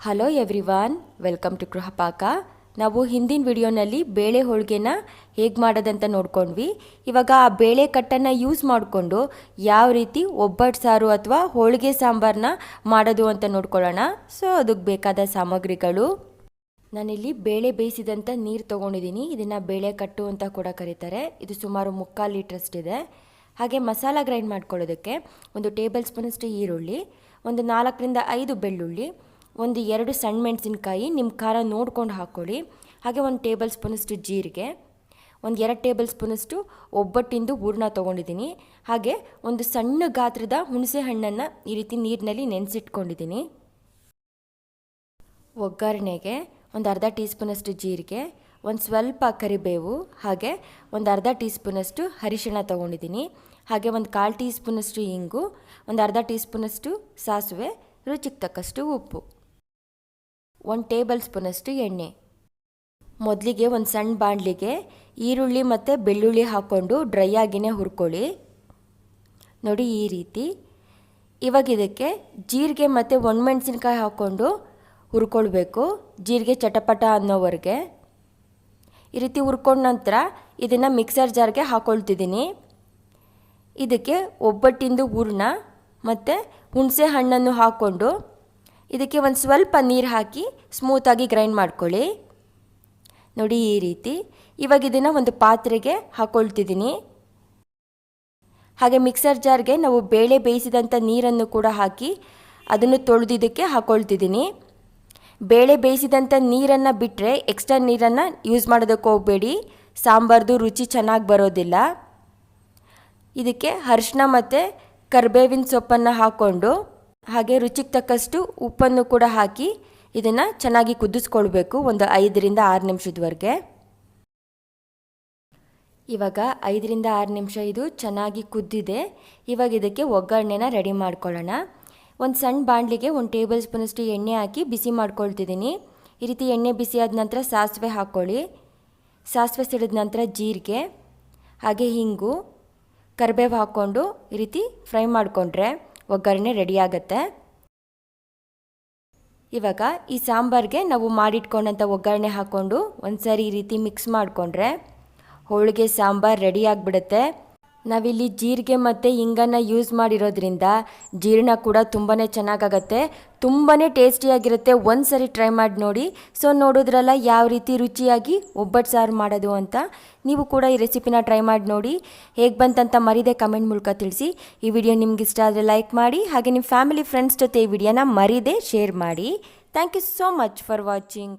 Hello everyone welcome to Grihapaka ನಾವು ಹಿಂದಿನ ವಿಡಿಯೋನಲ್ಲಿ ಬೇಳೆ ಹೋಳಿಗೆನ ಹೇಗೆ ಮಾಡೋದಂತ ನೋಡ್ಕೊಂಡ್ವಿ. ಇವಾಗ ಆ ಬೇಳೆ ಕಟ್ಟನ್ನು ಯೂಸ್ ಮಾಡಿಕೊಂಡು ಯಾವ ರೀತಿ ಒಬ್ಬಟ್ಟು ಸಾರು ಅಥವಾ ಹೋಳಿಗೆ ಸಾಂಬಾರನ್ನ ಮಾಡೋದು ಅಂತ ನೋಡ್ಕೊಳ್ಳೋಣ. ಸೊ ಅದಕ್ಕೆ ಬೇಕಾದ ಸಾಮಗ್ರಿಗಳು. ನಾನಿಲ್ಲಿ ಬೇಳೆ ಬೇಯಿಸಿದಂಥ ನೀರು ತೊಗೊಂಡಿದ್ದೀನಿ ಇದನ್ನು ಬೇಳೆ ಕಟ್ಟು ಅಂತ ಕೂಡ ಕರೀತಾರೆ. ಇದು ಸುಮಾರು ಮುಕ್ಕಾಲು ಲೀಟ್ರಷ್ಟಿದೆ ಹಾಗೆ ಮಸಾಲ ಗ್ರೈಂಡ್ ಮಾಡ್ಕೊಳ್ಳೋದಕ್ಕೆ ಒಂದು ಟೇಬಲ್ ಸ್ಪೂನಷ್ಟು ಈರುಳ್ಳಿ, ಒಂದು ನಾಲ್ಕರಿಂದ ಐದು ಬೆಳ್ಳುಳ್ಳಿ ಒಂದು ಎರಡು ಸಣ್ಣ ಮೆಣಸಿನಕಾಯಿ ನಿಮ್ಮ ಖಾರ ನೋಡ್ಕೊಂಡು ಹಾಕ್ಕೊಳ್ಳಿ. ಹಾಗೆ ಒಂದು ಟೇಬಲ್ ಸ್ಪೂನಷ್ಟು ಜೀರಿಗೆ, ಒಂದು ಎರಡು ಟೇಬಲ್ ಸ್ಪೂನಷ್ಟು ಒಬ್ಬಟ್ಟಿಂದು ಹೂರ್ಣ ತೊಗೊಂಡಿದ್ದೀನಿ. ಹಾಗೆ ಒಂದು ಸಣ್ಣ ಗಾತ್ರದ ಹುಣಸೆ ಹಣ್ಣನ್ನು ಈ ರೀತಿ ನೀರಿನಲ್ಲಿ ನೆನೆಸಿಟ್ಕೊಂಡಿದ್ದೀನಿ. ಒಗ್ಗರಣೆಗೆ ಒಂದು ಅರ್ಧ ಟೀ ಸ್ಪೂನಷ್ಟು ಜೀರಿಗೆ, ಒಂದು ಸ್ವಲ್ಪ ಕರಿಬೇವು, ಹಾಗೆ ಒಂದು ಅರ್ಧ ಟೀ ಸ್ಪೂನಷ್ಟು ಅರಿಶಿಣ ತೊಗೊಂಡಿದ್ದೀನಿ. ಹಾಗೆ ಒಂದು ಕಾಲು ಟೀ ಸ್ಪೂನಷ್ಟು ಇಂಗು, ಒಂದು ಅರ್ಧ ಟೀ ಸ್ಪೂನಷ್ಟು ಸಾಸಿವೆ, ರುಚಿಗೆ ತಕ್ಕಷ್ಟು ಉಪ್ಪು. ಒಂದು ಟೇಬಲ್ ಸ್ಪೂನಷ್ಟು ಎಣ್ಣೆ. ಮೊದಲಿಗೆ ಒಂದು ಸಣ್ಣ ಬಾಣಲಿಗೆ ಈರುಳ್ಳಿ ಮತ್ತು ಬೆಳ್ಳುಳ್ಳಿ ಹಾಕ್ಕೊಂಡು ಡ್ರೈ ಆಗಿನೇ ಹುರ್ಕೊಳ್ಳಿ. ನೋಡಿ ಈ ರೀತಿ. ಇವಾಗ ಇದಕ್ಕೆ ಜೀರಿಗೆ ಮತ್ತು ಒಣಮೆಣ್ಸಿನ್ಕಾಯಿ ಹಾಕ್ಕೊಂಡು ಹುರ್ಕೊಳ್ಬೇಕು. ಜೀರಿಗೆ ಚಟಪಟ ಅನ್ನೋವರೆಗೆ. ಈ ರೀತಿ ಹುರ್ಕೊಂಡ ನಂತರ ಇದನ್ನು ಮಿಕ್ಸರ್ ಜಾರ್ಗೆ ಹಾಕ್ಕೊಳ್ತಿದ್ದೀನಿ ಇದಕ್ಕೆ ಒಬ್ಬಟ್ಟಿಂದು ಹೂರ್ಣ ಮತ್ತು ಹುಣಸೆ ಹಣ್ಣನ್ನು ಹಾಕ್ಕೊಂಡು ಇದಕ್ಕೆ ಒಂದು ಸ್ವಲ್ಪ ನೀರು ಹಾಕಿ ಸ್ಮೂತಾಗಿ ಗ್ರೈಂಡ್ ಮಾಡ್ಕೊಳ್ಳಿ. ನೋಡಿ ಈ ರೀತಿ. ಇವಾಗ ಇದನ್ನು ಒಂದು ಪಾತ್ರೆಗೆ ಹಾಕ್ಕೊಳ್ತಿದ್ದೀನಿ ಹಾಗೆ ಮಿಕ್ಸರ್ ಜಾರ್ಗೆ ನಾವು ಬೇಳೆ ಬೇಯಿಸಿದಂಥ ನೀರನ್ನು ಕೂಡ ಹಾಕಿ ಅದನ್ನು ತೊಳೆದಿದ್ದಕ್ಕೆ ಹಾಕ್ಕೊಳ್ತಿದ್ದೀನಿ ಬೇಳೆ ಬೇಯಿಸಿದಂಥ ನೀರನ್ನು ಬಿಟ್ಟರೆ ಎಕ್ಸ್ಟ್ರಾ ನೀರನ್ನು ಯೂಸ್ ಮಾಡೋದಕ್ಕೆ ಹೋಗಬೇಡಿ. ಸಾಂಬಾರ್ದು ರುಚಿ ಚೆನ್ನಾಗಿ ಬರೋದಿಲ್ಲ. ಇದಕ್ಕೆ ಅರಿಶಿನ ಮತ್ತು ಕರ್ಬೇವಿನ ಸೊಪ್ಪನ್ನು ಹಾಕ್ಕೊಂಡು ಹಾಗೆ ರುಚಿಗೆ ತಕ್ಕಷ್ಟು ಉಪ್ಪನ್ನು ಕೂಡ ಹಾಕಿ ಇದನ್ನು ಚೆನ್ನಾಗಿ ಕುದಿಸ್ಕೊಳ್ಬೇಕು ಒಂದು ಐದರಿಂದ ಆರು ನಿಮಿಷದವರೆಗೆ. ಇವಾಗ ಐದರಿಂದ ಆರು ನಿಮಿಷ ಇದು ಚೆನ್ನಾಗಿ ಕುದ್ದಿದೆ. ಇವಾಗ ಇದಕ್ಕೆ ಒಗ್ಗರಣೆನ ರೆಡಿ ಮಾಡ್ಕೊಳ್ಳೋಣ. ಒಂದು ಸಣ್ಣ ಬಾಣಲಿಗೆ ಒಂದು ಟೇಬಲ್ ಸ್ಪೂನಷ್ಟು ಎಣ್ಣೆ ಹಾಕಿ ಬಿಸಿ ಮಾಡ್ಕೊಳ್ತಿದ್ದೀನಿ. ಈ ರೀತಿ ಎಣ್ಣೆ ಬಿಸಿ ಆದ ನಂತರ ಸಾಸಿವೆ ಹಾಕ್ಕೊಳ್ಳಿ. ಸಾಸಿವೆ ಸಿಡಿದ ನಂತರ ಜೀರಿಗೆ, ಹಾಗೆ ಹಿಂಗು, ಕರಿಬೇವು ಹಾಕ್ಕೊಂಡು ಈ ರೀತಿ ಫ್ರೈ ಮಾಡಿಕೊಂಡ್ರೆ ಒಗ್ಗರಣೆ ರೆಡಿಯಾಗತ್ತೆ. ಇವಾಗ ಈ ಸಾಂಬಾರಿಗೆ ನಾವು ಮಾಡಿಟ್ಕೊಂಡಂಥ ಒಗ್ಗರಣೆ ಹಾಕ್ಕೊಂಡು ಒಂದು ಸರಿ ಈ ರೀತಿ ಮಿಕ್ಸ್ ಮಾಡಿಕೊಂಡ್ರೆ ಹೋಳಿಗೆ ಸಾಂಬಾರು ರೆಡಿ ಆಗಿಬಿಡುತ್ತೆ. ನಾವಿಲ್ಲಿ ಜೀರಿಗೆ ಮತ್ತು ಹಿಂಗನ್ನು ಯೂಸ್ ಮಾಡಿರೋದ್ರಿಂದ ಜೀರ್ಣ ಕೂಡ ತುಂಬಾ ಚೆನ್ನಾಗಾಗತ್ತೆ. ತುಂಬಾ ಟೇಸ್ಟಿಯಾಗಿರುತ್ತೆ. ಒಂದು ಸರಿ ಟ್ರೈ ಮಾಡಿ ನೋಡಿ. ಸೊ ನೋಡೋದ್ರಲ್ಲ ಯಾವ ರೀತಿ ರುಚಿಯಾಗಿ ಒಬ್ಬಟ್ಟು ಸಾರು ಮಾಡೋದು ಅಂತ. ನೀವು ಕೂಡ ಈ ರೆಸಿಪಿನ ಟ್ರೈ ಮಾಡಿ ನೋಡಿ. ಹೇಗೆ ಬಂತಂತ ಮರಿದೆ ಕಮೆಂಟ್ ಮೂಲಕ ತಿಳಿಸಿ. ಈ ವಿಡಿಯೋ ನಿಮ್ಗೆ ಇಷ್ಟ ಆದರೆ ಲೈಕ್ ಮಾಡಿ. ಹಾಗೆ ನಿಮ್ಮ ಫ್ಯಾಮಿಲಿ ಫ್ರೆಂಡ್ಸ್ ಜೊತೆ ಈ ವಿಡಿಯೋನ ಮರಿದೆ ಶೇರ್ ಮಾಡಿ. Thank you so much for watching